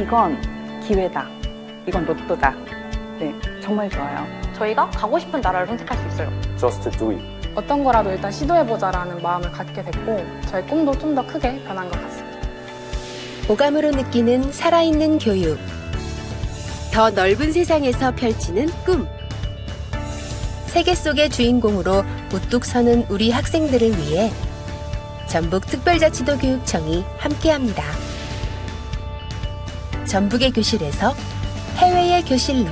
이건 기회다. 이건 로또다. 네, 정말 좋아요. 저희가 가고 싶은 나라를 선택할 수 있어요. Just do it. 어떤 거라도 일단 시도해보자라는 마음을 갖게 됐고 저의 꿈도 좀 더 크게 변한 것 같습니다. 오감으로 느끼는 살아있는 교육. 더 넓은 세상에서 펼치는 꿈. 세계 속의 주인공으로 우뚝 서는 우리 학생들을 위해 전북특별자치도 교육청이 함께합니다. 전북의 교실에서 해외의 교실로.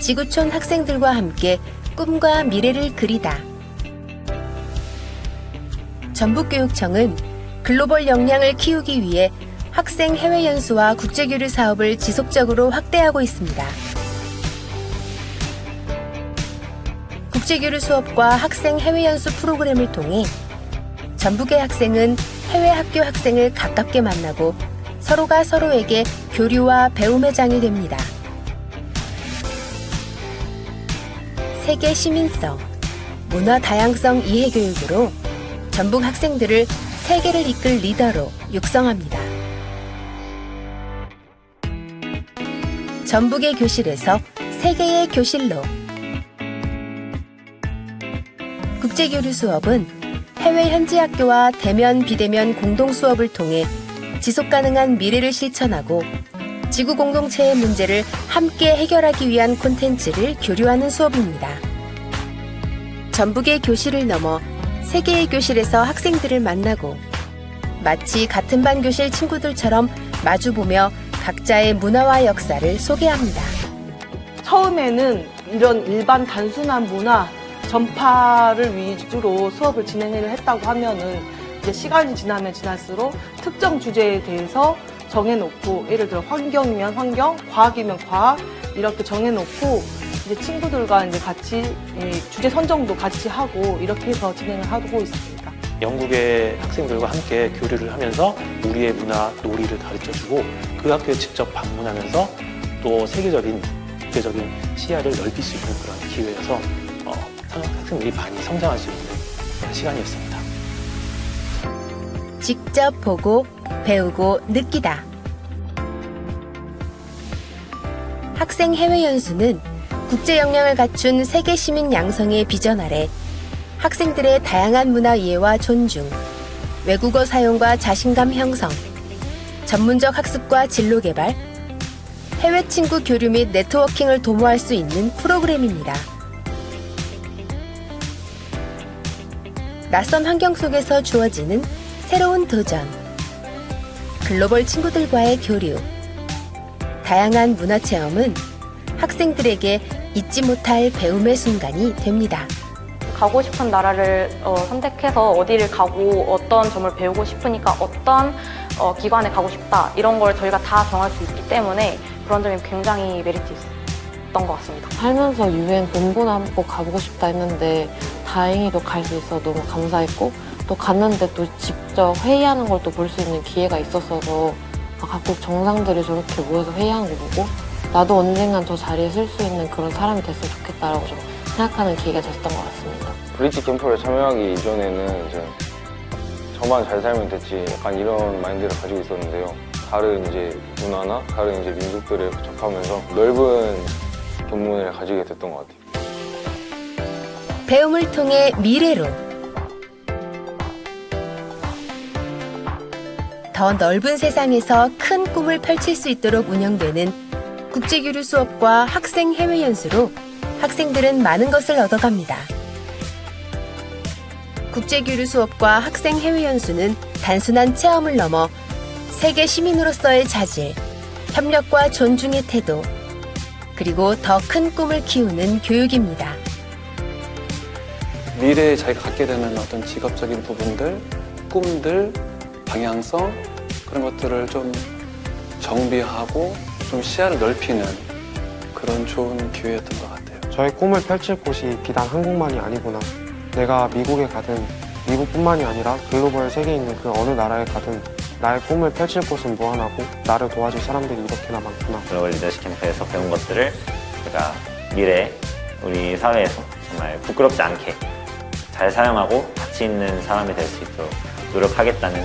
지구촌 학생들과 함께 꿈과 미래를 그리다. 전북교육청은 글로벌 역량을 키우기 위해 학생 해외 연수와 국제교류 사업을 지속적으로 확대하고 있습니다. 국제교류 수업과 학생 해외 연수 프로그램을 통해 전북의 학생은 해외 학교 학생을 가깝게 만나고 서로가 서로에게 교류와 배움의 장이 됩니다. 세계 시민성, 문화 다양성 이해 교육으로 전북 학생들을 세계를 이끌 리더로 육성합니다. 전북의 교실에서 세계의 교실로 국제교류 수업은 해외 현지 학교와 대면 비대면 공동 수업을 통해 지속 가능한 미래를 실천하고 지구 공동체의 문제를 함께 해결하기 위한 콘텐츠를 교류하는 수업입니다. 전북의 교실을 넘어 세계의 교실에서 학생들을 만나고 마치 같은 반 교실 친구들처럼 마주보며 각자의 문화와 역사를 소개합니다. 처음에는 이런 일반 단순한 문화 전파를 위주로 수업을 진행을 했다고 하면은 이제 시간이 지나면 지날수록 특정 주제에 대해서 정해놓고 예를 들어 환경이면 환경, 과학이면 과학 이렇게 정해놓고 이제 친구들과 이제 같이 이 주제 선정도 같이 하고 이렇게 해서 진행을 하고 있습니다. 영국의 학생들과 함께 교류를 하면서 우리의 문화, 놀이를 가르쳐주고 그 학교에 직접 방문하면서 또 세계적인, 국제적인 시야를 넓힐 수 있는 그런 기회여서 어, 학생들이 많이 성장할 수 있는 그런 시간이었습니다. 직접 보고 배우고 느끼다. 학생 해외 연수는 국제 역량을 갖춘 세계 시민 양성의 비전 아래 학생들의 다양한 문화 이해와 존중, 외국어 사용과 자신감 형성, 전문적 학습과 진로 개발, 해외 친구 교류 및 네트워킹을 도모할 수 있는 프로그램입니다. 낯선 환경 속에서 주어지는 새로운 도전, 글로벌 친구들과의 교류, 다양한 문화 체험은 학생들에게 잊지 못할 배움의 순간이 됩니다. 가고 싶은 나라를 어, 선택해서 어디를 가고 어떤 점을 배우고 싶으니까 어떤 어, 기관에 가고 싶다. 이런 걸 저희가 다 정할 수 있기 때문에 그런 점이 굉장히 메리트 있 었던 것 같습니다. 살면서 유엔 본부나 한번 꼭 가보고 싶다 했는데 다행히도 갈 수 있어 너무 감사했고 또 갔는데 또 직접 회의하는 걸 또 볼 수 있는 기회가 있었어서 아, 각국 정상들이 저렇게 모여서 회의하는 거 보고 나도 언젠간 저 자리에 쓸수 있는 그런 사람이 됐으면 좋겠다라고 좀 생각하는 기회가 됐었던 것 같습니다. 브릿지 캠프를 참여하기 이전에는 이제 저만 잘 살면 됐지 약간 이런 마인드를 가지고 있었는데요. 다른 이제 문화나 다른 이제 민족들을 접하면서 넓은 견문을 가지게 됐던 것 같아요. 배움을 통해 미래로 더 넓은 세상에서 큰 꿈을 펼칠 수 있도록 운영되는 국제교류 수업과 학생 해외 연수로 학생들은 많은 것을 얻어갑니다. 국제교류 수업과 학생 해외 연수는 단순한 체험을 넘어 세계 시민으로서의 자질, 협력과 존중의 태도, 그리고 더 큰 꿈을 키우는 교육입니다. 미래에 자기가 갖게 되는 어떤 직업적인 부분들, 꿈들, 방향성 그런 것들을 좀 정비하고 좀 시야를 넓히는 그런 좋은 기회였던 것 같아요. 저의 꿈을 펼칠 곳이 비단 한국만이 아니구나. 내가 미국에 가든 미국뿐만이 아니라 글로벌 세계에 있는 그 어느 나라에 가든 나의 꿈을 펼칠 곳은 뭐 무한하고 나를 도와줄 사람들이 이렇게나 많구나. 글로벌 리더십 캠프에서 배운 것들을 제가 미래 우리 사회에서 정말 부끄럽지 않게 잘 사용하고 가치 있는 사람이 될 수 있도록 노력하겠다는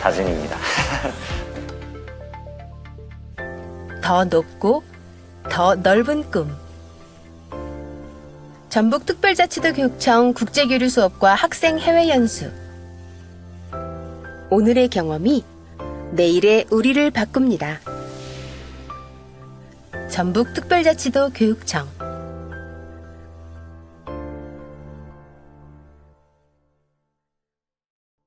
다짐입니다. 더 높고 더 넓은 꿈. 전북특별자치도교육청 국제교류 수업과 학생 해외 연수. 오늘의 경험이 내일의 우리를 바꿉니다. 전북특별자치도 교육청